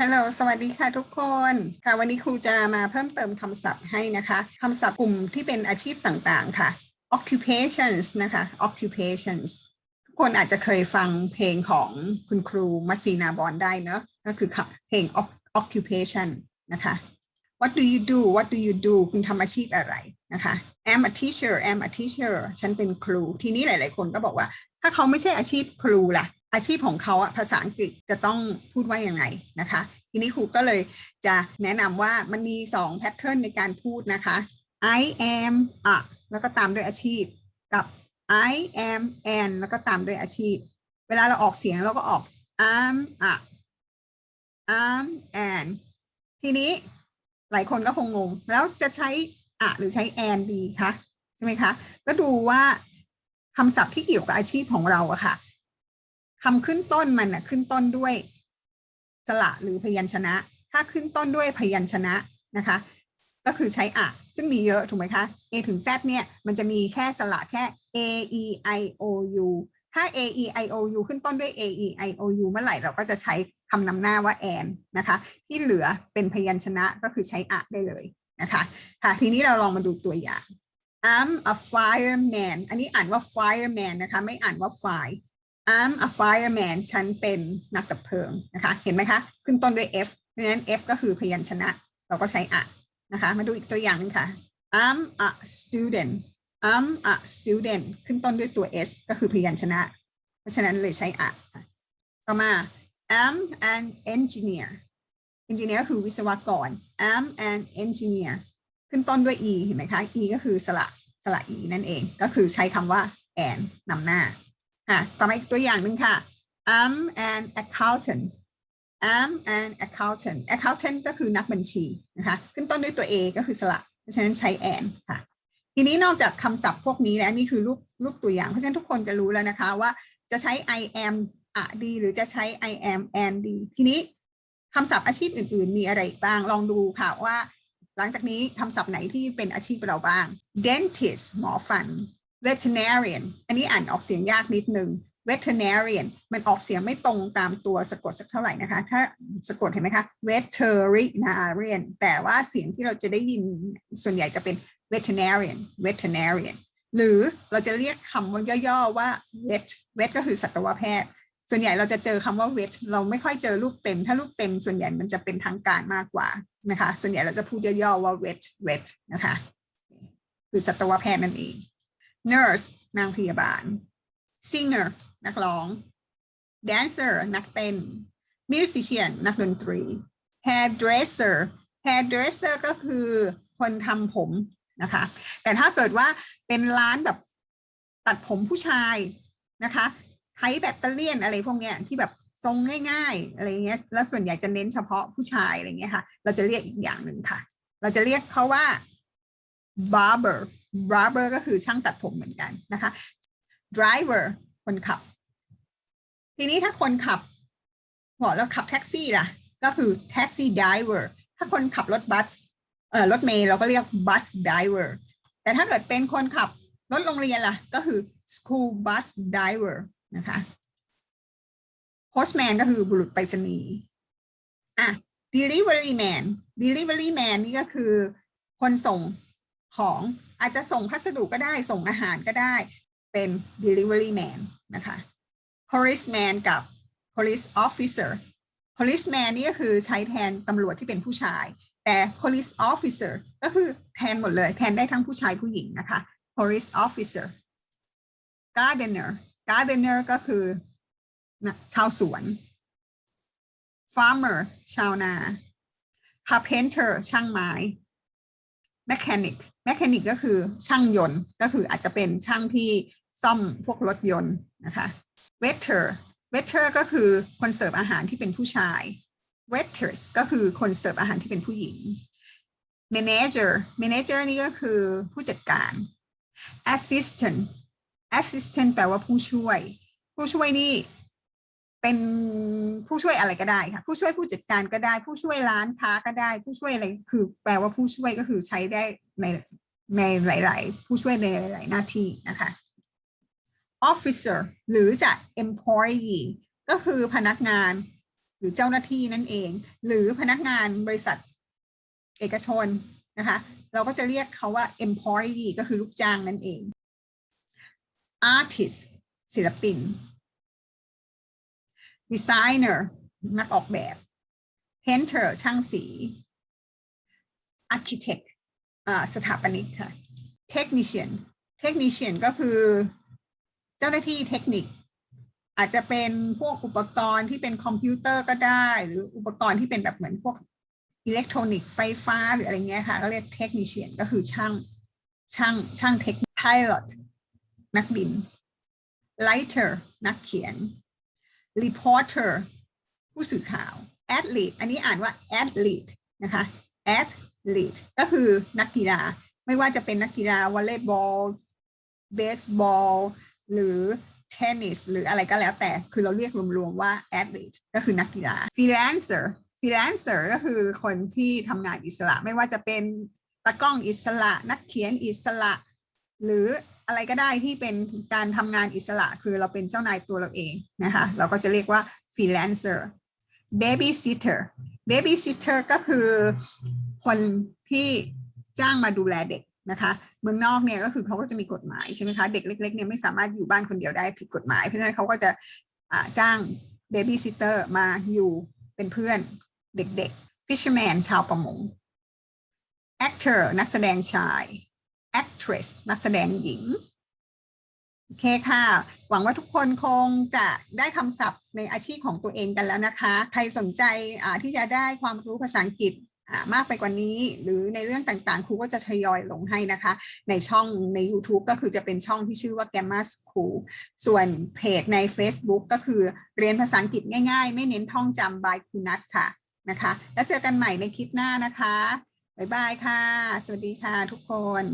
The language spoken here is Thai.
ฮัลโหล สวัสดีค่ะทุกคน ค่ะ วันนี้ครูจะมาเพิ่มเติมคำศัพท์ให้นะคะ คำศัพท์กลุ่มที่เป็นอาชีพต่างๆ ค่ะ occupations นะคะ occupations ทุกคนอาจจะเคยฟังเพลงของคุณครูมัสซีนาบอนได้เนอะก็คือเพลง occupation นะคะ What do you do What do you do คุณทำอาชีพอะไรนะคะ I'm a teacher I'm a teacher ฉันเป็นครู ทีนี้หลาย ๆ คนก็บอกว่า ถ้าเขาไม่ใช่อาชีพครูล่ะ อาชีพของเขาอะภาษาอังกฤษจะต้องพูดว่ายังไงนะคะ ทีนี้ครูก็เลยจะแนะนำว่ามันมี2แพทเทิร์นในการพูดนะคะ I am อะแล้วก็ตามด้วยอาชีพกับ I am and แล้วก็ตามด้วยอาชีพ เวลาเราออกเสียงเราก็ออก am อะ am and ทีนี้หลายคนก็คงงง แล้วจะใช้อะหรือใช้ and ดีคะใช่ไหมคะ ก็ดูว่าคำศัพท์ที่เกี่ยวกับอาชีพของเราอะค่ะ คำขึ้นต้นมันอะขึ้นต้นด้วยสระหรือพยัญชนะ ถ้าขึ้นต้นด้วยพยัญชนะนะคะ ก็คือใช้อะซึ่งมีเยอะถูกไหมคะ A ถึง Z เนี่ยมันจะมีแค่สระแค่ A E I O U ถ้า A E I O U ขึ้นต้นด้วย A E I O U เมื่อไหร่เราก็จะใช้คำนำหน้าว่า and นะคะ ที่เหลือเป็นพยัญชนะก็คือใช้อะได้เลยนะคะ ค่ะ ทีนี้เราลองมาดูตัวอย่าง I'm a fireman อันนี้อ่านว่า fireman นะคะ ไม่อ่านว่า fire I'm a fireman ฉันเป็นนักดับเพลิงนะคะ เห็นไหมคะ ขึ้นต้นด้วย F เพราะฉะนั้น F ก็คือพยัญชนะ เราก็ใช้อะนะคะ มาดูอีกตัวอย่างนึงค่ะ I'm a student I'm a student ขึ้นต้นด้วยตัว S ก็คือพยัญชนะ เพราะฉะนั้นเลยใช้อะต่อมา I'm an engineer engineer คือวิศวกร I'm an engineer ขึ้นต้นด้วย e เห็นไหมคะ e ก็คือสระสระ e นั่นเอง ก็คือใช้คำว่า and นำหน้า ค่ะต่อมาอีกตัวอย่างหนึ่งค่ะ I'm an accountant I'm an accountant accountant ก็คือนักบัญชีนะคะขึ้นต้นด้วยตัว A ก็คือสระเพราะฉะนั้นใช้ an ค่ะ ทีนี้นอกจากคำศัพท์พวกนี้แล้วนี่คือรูปรูปตัวอย่าง เพราะฉะนั้นทุกคนจะรู้แล้วนะคะว่าจะใช้ I am อะดี หรือจะใช้ I am and ดี ทีนี้คำศัพท์อาชีพอื่น ๆ มีอะไรบ้าง ลองดูค่ะว่า หลังจากนี้คำศัพท์ไหนที่เป็นอาชีพเราบ้าง dentist หมอฟัน veterinarian อันนี้อ่านออกเสียงยากนิดนึง veterinarian มันออกเสียงไม่ตรงตามตัวสะกดสักเท่าไหร่นะคะ ถ้าสะกดเห็นไหมคะ veterinarian แต่ว่าเสียงที่เราจะได้ยินส่วนใหญ่จะเป็น veterinarian veterinarian หรือเราจะเรียกคำว่าย่อๆว่า vet vet ก็คือสัตวแพทย์ ส่วนใหญ่เราจะเจอคำว่า vet เราไม่ค่อยเจอลูกเต็ม ถ้าลูกเต็มส่วนใหญ่มันจะเป็นทางการมากกว่านะคะ ส่วนใหญ่เราจะพูดย่อๆว่า vet vet นะคะ คือสัตวแพทย์นั่นเอง nurse นางพยาบาล singer นักร้อง dancer นักเต้น musician นักดนตรี hairdresser hairdresser ก็คือคนทำผมนะคะ แต่ถ้าเกิดว่าเป็นร้านแบบตัดผมผู้ชายนะคะไทแบตเตอรี่ยนอะไรพวกเนี้ยที่แบบทรงง่ายๆอะไรเงี้ย แล้วส่วนใหญ่จะเน้นเฉพาะผู้ชายอะไรเงี้ยค่ะ เราจะเรียกอีกอย่างหนึ่งค่ะ เราจะเรียกเขาว่า barber barber ก็คือช่างตัดผมเหมือนกันนะคะ driver คนขับ ทีนี้ถ้าคนขับบอกแล้วขับแท็กซี่ล่ะ ก็คือ taxi driver ถ้าคนขับรถบัสเอ่อรถเมล์เราก็เรียก bus driver แต่ถ้าเกิดเป็นคนขับรถโรงเรียนล่ะ ก็คือ school bus driver นะคะ postman ก็คือบุรุษไปรษณีย์อะ delivery man delivery man นี่ก็คือคนส่ง ของอาจจะส่งพัสดุก็ได้ส่งอาหารก็ได้เป็น delivery man นะคะ policeman กับ police officer policeman นี่ก็คือใช้แทนตำรวจที่เป็นผู้ชาย แต่ police officer ก็คือแทนหมดเลยแทนได้ทั้งผู้ชายผู้หญิงนะคะ police officer gardener gardener ก็คือชาวสวน farmer ชาวนา carpenter ช่างไม้ mechanic mechanic ก็คือช่างยนต์ ก็คืออาจจะเป็นช่างที่ซ่อมพวกรถยนต์นะคะ waiter waiter ก็คือคนเสิร์ฟอาหารที่เป็นผู้ชาย waitress ก็คือคนเสิร์ฟอาหารที่เป็นผู้หญิง manager manager นี่ก็คือผู้จัดการ assistant assistant แปลว่าผู้ช่วย ผู้ช่วยนี่ เป็นผู้ช่วยอะไรก็ได้ค่ะ ผู้ช่วยผู้จัดการก็ได้ ผู้ช่วยร้านค้าก็ได้ ผู้ช่วยอะไรคือ แปลว่าผู้ช่วยก็คือใช้ได้ในในหลาย ๆ ผู้ช่วยในหลาย ๆ หน้าที่นะคะ officer หรือจะ employee ก็คือพนักงานหรือเจ้าหน้าที่นั่นเอง หรือพนักงานบริษัทเอกชนนะคะ เราก็จะเรียกเขาว่า employee ก็คือลูกจ้างนั่นเอง artist ศิลปิน designer นักออกแบบ painter ช่างสี architect สถาปนิกค่ะ technician technician ก็คือเจ้าหน้าที่เทคนิค อาจจะเป็นพวกอุปกรณ์ที่เป็นคอมพิวเตอร์ก็ได้ หรืออุปกรณ์ที่เป็นแบบเหมือนพวกอิเล็กทรอนิกส์ไฟฟ้าหรืออะไรเงี้ยค่ะก็เรียกเทคนิช i ยนก็คือช่างช่างช่างเทคนิค pilot นักบิน writer นักเขียน reporter ผู้สื่อข่าว athlete อันนี้อ่านว่า athlete นะคะ athlete ก็คือนักกีฬา ไม่ว่าจะเป็นนักกีฬาวอลเลย์บอล เบสบอล หรือเทนนิส หรืออะไรก็แล้วแต่ คือเราเรียกรวมๆว่า athlete ก็คือนักกีฬา freelancer freelancer ก็คือคนที่ทำงานอิสระ ไม่ว่าจะเป็นตากล้องอิสระ นักเขียนอิสระ หรือ อะไรก็ได้ที่เป็นการทำงานอิสระ คือเราเป็นเจ้านายตัวเราเองนะคะ เราก็จะเรียกว่า freelancer babysitter babysitter ก็คือคนที่จ้างมาดูแลเด็กนะคะ เมืองนอกเนี่ยก็คือเขาก็จะมีกฎหมายใช่ไหมคะ เด็กเล็กๆเนี่ยไม่สามารถอยู่บ้านคนเดียวได้ผิดกฎหมาย เพราะฉะนั้นเขาก็จะอ่าจ้าง babysitter มาอยู่เป็นเพื่อนเด็กๆ fisherman ชาวประมง actor นักแสดงชาย actress นักแสดงหญิง โอเคค่ะ หวังว่าทุกคนคงจะได้คำศัพท์ในอาชีพของตัวเองกันแล้วนะคะ ใครสนใจที่จะได้ความรู้ภาษาอังกฤษมากไปกว่านี้ หรือในเรื่องต่างๆ ครูก็จะทยอยลงให้นะคะ ในช่องใน YouTube ก็คือจะเป็นช่องที่ชื่อว่า Gamma School ส่วนเพจใน Facebook ก็คือเรียนภาษาอังกฤษง่ายๆ ไม่เน้นท่องจำบายคุณนัทค่ะนะคะ แล้วเจอกันใหม่ในคลิปหน้านะคะ บ๊ายบายค่ะ สวัสดีค่ะทุกคน